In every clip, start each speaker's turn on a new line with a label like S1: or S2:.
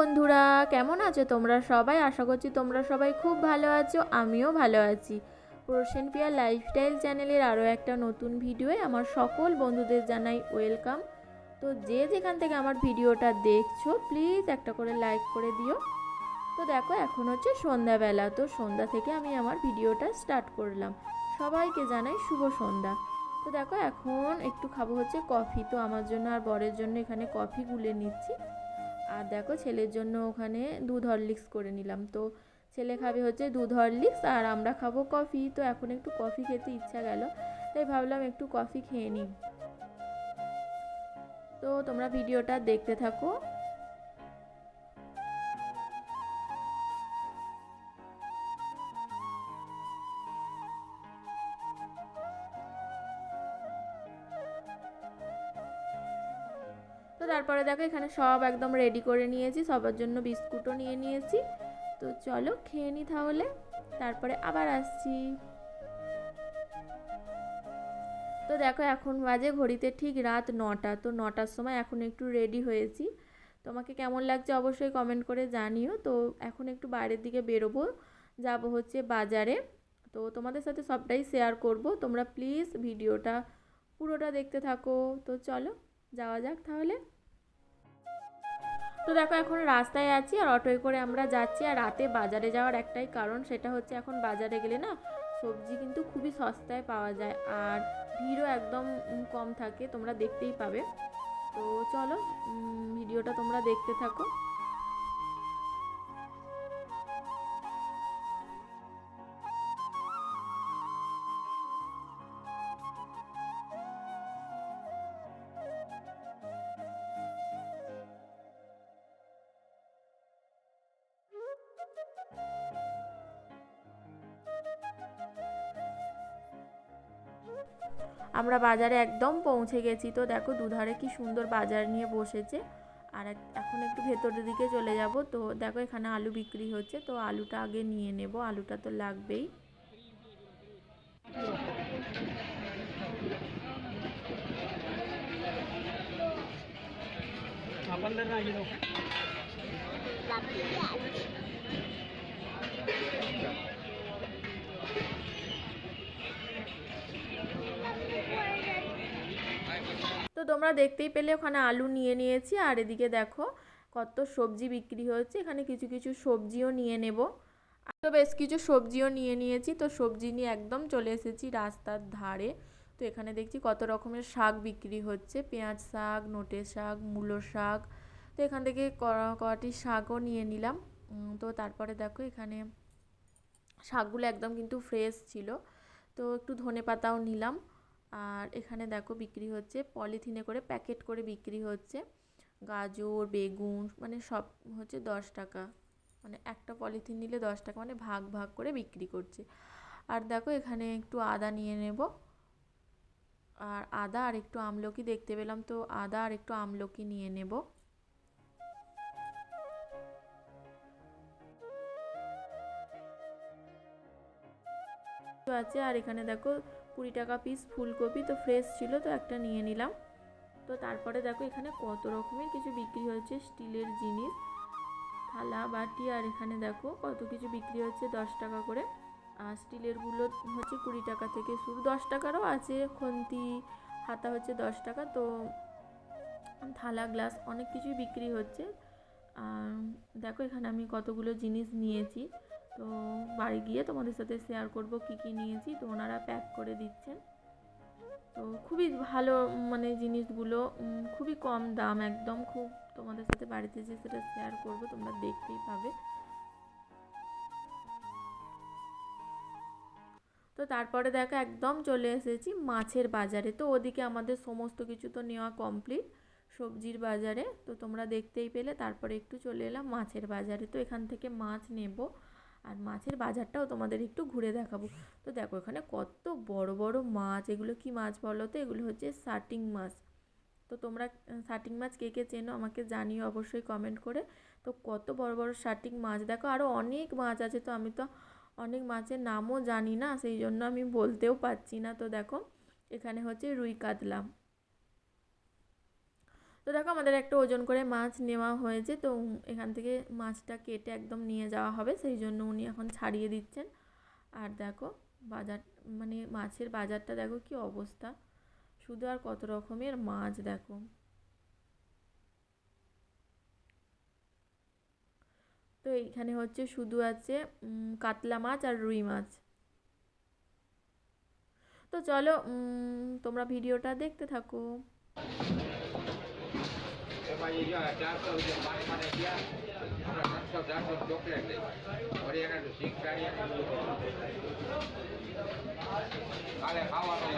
S1: বন্ধুরা, কেমন আছো তোমরা সবাই? আশা করছি তোমরা সবাই খুব ভালো আছো, আমিও ভালো আছি। প্রসেন পিয়া লাইফস্টাইল চ্যানেলের আরও একটা নতুন ভিডিওয়ে আমার সকল বন্ধুদের জানাই ওয়েলকাম। তো যে যেখান থেকে আমার ভিডিওটা দেখছ, প্লিজ একটা করে লাইক করে দিও। তো দেখো, এখন হচ্ছে সন্ধ্যাবেলা, তো সন্ধ্যা থেকে আমি আমার ভিডিওটা স্টার্ট করলাম। সবাইকে জানাই শুভ সন্ধ্যা। তো দেখো, এখন একটু খাব হচ্ছে কফি, তো আমার জন্য আর বরের জন্য এখানে কফি গুলে নিচ্ছি। আর দেখো ছেলের জন্য ওখানে দুধ হরলিক্স করে নিলাম। তো ছেলে খাবে হচ্ছে দুধ হরলিক্স আর আমরা খাব কফি তো এখন একটু কফি খেতে ইচ্ছা গেল, তাই ভাবলাম একটু কফি খেয়ে নিই। তো তোমরা ভিডিওটা দেখতে থাকো। তারপরে দেখো এখানে সব একদম রেডি করে নিয়েছি, সবার জন্য বিস্কুটও নিয়ে নিয়েছি। তো চলো খেয়ে নি তাহলে, তারপরে আবার আসছি। তো দেখো এখন বাজে ঘড়িতে ঠিক রাত নটা, তো নটার সময় এখন একটু রেডি হয়েছি। তোমাকে কেমন লাগছে অবশ্যই কমেন্ট করে জানিও। তো এখন একটু বাইরের দিকে বেরোবো, যাব হচ্ছে বাজারে। তো তোমাদের সাথে সবটাই শেয়ার করব। তোমরা প্লিজ ভিডিওটা পুরোটা দেখতে থাকো। তো চলো, যাওয়া যাক তাহলে। তো দেখো, এখন রাস্তায় আছি আর অটোয় করে আমরা যাচ্ছি। আর রাতে বাজারে যাওয়ার একটাই কারণ, সেটা হচ্ছে এখন বাজারে গেলে না সবজি কিন্তু খুবই সস্তায় পাওয়া যায় আর ভিড়ও একদম কম থাকে, তোমরা দেখতেই পাবে। তো চলো ভিডিওটা তোমরা দেখতে থাকো। আমরা বাজারে একদম পৌঁছে গেছি। তো দেখো দুধারে কি সুন্দর বাজার নিয়ে বসেছে। আর এখন একটু ভেতরের দিকে চলে যাব। তো দেখো এখানে আলু বিক্রি হচ্ছে। তো আলুটা আগে নিয়ে নেব। আলুটা তো লাগবেই। তো তোমরা দেখতেই পেলে ওখানে আলু নিয়ে নিয়েছি, আর এদিকে দেখো কত সবজি বিক্রি হচ্ছে, এখানে কিছু কিছু সবজিও নিয়ে নেব। তো বেশ কিছু সবজিও নিয়ে নিয়েছি, তো সবজি নিয়ে একদম চলে এসেছি রাস্তার ধারে। তো এখানে দেখছি কত রকমের শাক বিক্রি হচ্ছে, পেঁয়াজ শাক, নোটে শাক, মূলো শাক। তো এখান থেকে কটি শাকও নিয়ে নিলাম। তো তারপরে দেখো এখানে শাকগুলো একদম কিন্তু ফ্রেশ ছিল। তো একটু ধনে পাতাও নিলাম। আর এখানে দেখো বিক্রি হচ্ছে, পলিথিনে করে প্যাকেট করে বিক্রি হচ্ছে। গাজর, বেগুন মানে সব হচ্ছে দশ টাকা। মানে একটা পলিথিন নিলে দশ টাকা মানে ভাগ ভাগ করে বিক্রি করছে। আর দেখো এখানে একটু আদা নিয়ে নেব। আর আদা আর একটু আমলকি দেখতে পেলাম তো, আদা আর একটু আমলকি নিয়ে নেব। আছে, আর এখানে দেখো কুড়ি টাকা পিস ফুলকপি, তো ফ্রেশ ছিল, তো একটা নিয়ে নিলাম। তো তারপরে দেখো এখানে কত রকমের কিছু বিক্রি হচ্ছে স্টিলের জিনিস, থালা, বাটি, আর এখানে দেখো কত কিছু বিক্রি হচ্ছে দশ টাকা করে। আর স্টিলেরগুলো হচ্ছে কুড়ি টাকা থেকে শুরু, দশ টাকারও আছে, খন্তি, হাতা হচ্ছে দশ টাকা, তো থালা, গ্লাস অনেক কিছুই বিক্রি হচ্ছে। আর দেখো এখানে আমি কতগুলো জিনিস নিয়েছি। তো বাড়ি গিয়ে তোমাদের সাথে শেয়ার করব কি কি নিয়েছি, তো ওনারা প্যাক করে দিচ্ছেন। তো খুবই ভালো মানে জিনিসগুলো খুবই কম দাম একদম, খুব তোমাদের সাথে বাড়িতে যে সেটা শেয়ার করব তোমরা দেখতেই পাবে। তো তারপরে দেখো একদম চলে এসেছি মাছের বাজারে, তো ওদিকে আমাদের সমস্ত কিছু তো নেওয়া কমপ্লিট সবজির বাজারে, তো তোমরা দেখতেই পেলে, তারপরে একটু চলে এলাম মাছের বাজারে, তো এখান থেকে মাছ নেব। আর মাছের বাজারটাও তোমাদের একটু ঘুরে দেখাবো। তো দেখো, এখানে কত বড় বড় মাছ, এগুলো কি মাছ বলো তো? এগুলো হচ্ছে সাটিং মাছ। তো তোমরা সাটিং মাছ কে কে চেনো আমাকে জানিও অবশ্যই কমেন্ট করে। তো কত বড় বড় সাটিং মাছ। দেখো আরও অনেক মাছ আছে তো আমি তো অনেক মাছের নামও জানি না, সেই জন্য আমি বলতেও পারছি না। তো দেখো, এখানে হচ্ছে রুই কাতলা। তো দেখো আমাদের একটা ওজন করে মাছ নেওয়া হয়েছে, তো এখান থেকে মাছটা কেটে একদম নিয়ে যাওয়া হবে, সেই জন্য উনি এখন ছাড়িয়ে দিচ্ছেন। আর দেখো বাজার মানে মাছের বাজারটা দেখো কি অবস্থা, শুধু আর কত রকমের মাছ দেখো। তো এইখানে হচ্ছে শুধু আছে কাতলা মাছ আর রুই মাছ। তো চলো তোমরা ভিডিওটা দেখতে থাকো।
S2: ભાઈ જો ચારસો રૂપિયા પાંચ માટે ગયા. આપણે ત્રણસો ચારસો ચોકલેટ લઈ. હરિયાણા શીખ કાઢીએ કાલે ખાવાનું.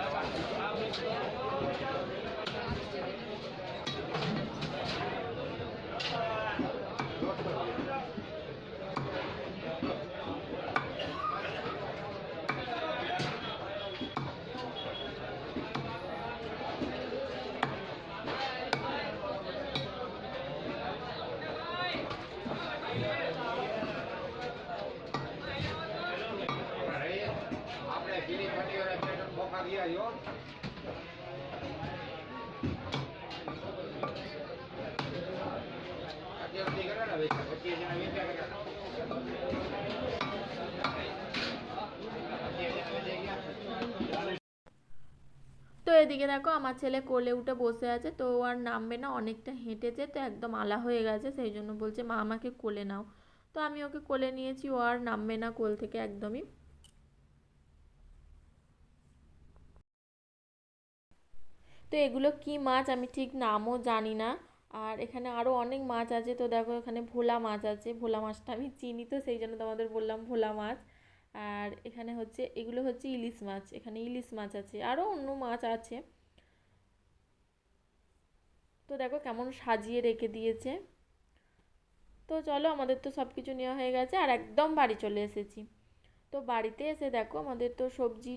S1: এদিকে দেখো, আমার ছেলে কোলে উঠে বসে আছে, তো আর নামবে না, অনেকটা হেঁটেছে, তো একদম আলা হয়ে গেছে, সেই জন্য বলছে, মা, আমাকে কোলে নাও। তো আমি ওকে কোলে নিয়েছি, ও আর নামবে না কোল থেকে একদমই। তো এগুলো কি মাছ আমি ঠিক নামও জানি না, আর এখানে আরও অনেক মাছ আছে, তো দেখো এখানে ভোলা মাছ আছে, ভোলা মাছটা আমি চিনি তো, সেই জন্য তোমাদের বললাম ভোলা মাছ। আর এখানে হচ্ছে, এগুলো হচ্ছে ইলিশ মাছ, এখানে ইলিশ মাছ আছে আরও অন্য মাছ আছে। তো দেখো কেমন সাজিয়ে রেখে দিয়েছে। তো চলো আমাদের তো সব কিছু নেওয়া হয়ে গেছে, আর একদম বাড়ি চলে এসেছি। তো বাড়িতে এসে দেখো আমাদের তো সবজি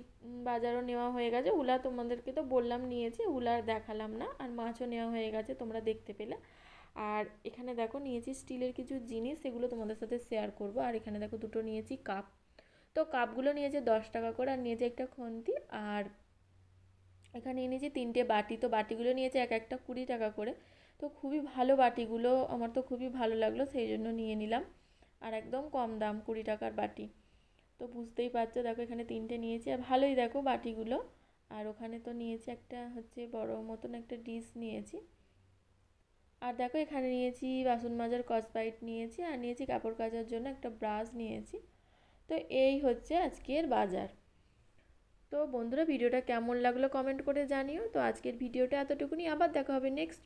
S1: বাজারও নেওয়া হয়ে গেছে। উলা তোমাদেরকে তো বললাম নিয়েছি, উলা দেখালাম না, আর মাছও নেওয়া হয়ে গেছে, তোমরা দেখতে পেলে। আর এখানে দেখো নিয়েছি স্টিলের কিছু জিনিস সেগুলো তোমাদের সাথে শেয়ার করব। আর এখানে দেখো দুটো নিয়েছি কাপ। তো কাপগুলো নিয়েছে দশ টাকা করে আর নিয়েছে একটা খন্তি আর এখানে নিয়েছি তিনটে বাটি। তো বাটিগুলো নিয়েছে এক একটা কুড়ি টাকা করে। তো খুবই ভালো বাটিগুলো, আমার তো খুবই ভালো লাগল, সেই জন্য নিয়ে নিলাম। আর একদম কম দাম, কুড়ি টাকার বাটি। তো বুঝতেই পারছ, দেখো এখানে তিনটে নিয়েছি। আর ভালোই দেখো বাটিগুলো। আর ওখানে তো নিয়েছি একটা হচ্ছে বড় মতন একটা ডিশ নিয়েছি। আর দেখো এখানে নিয়েছি বাসন মাজার কসবাইট নিয়েছি। আর নিয়েছি কাপড় কাচার জন্য একটা ব্রাশ নিয়েছি। তো এই হচ্ছে আজকের বাজার। তো বন্ধুরা, ভিডিওটা কেমন লাগল কমেন্ট করে জানিও। তো আজকের ভিডিওটা এতটুকুনি। আবার দেখা হবে নেক্সট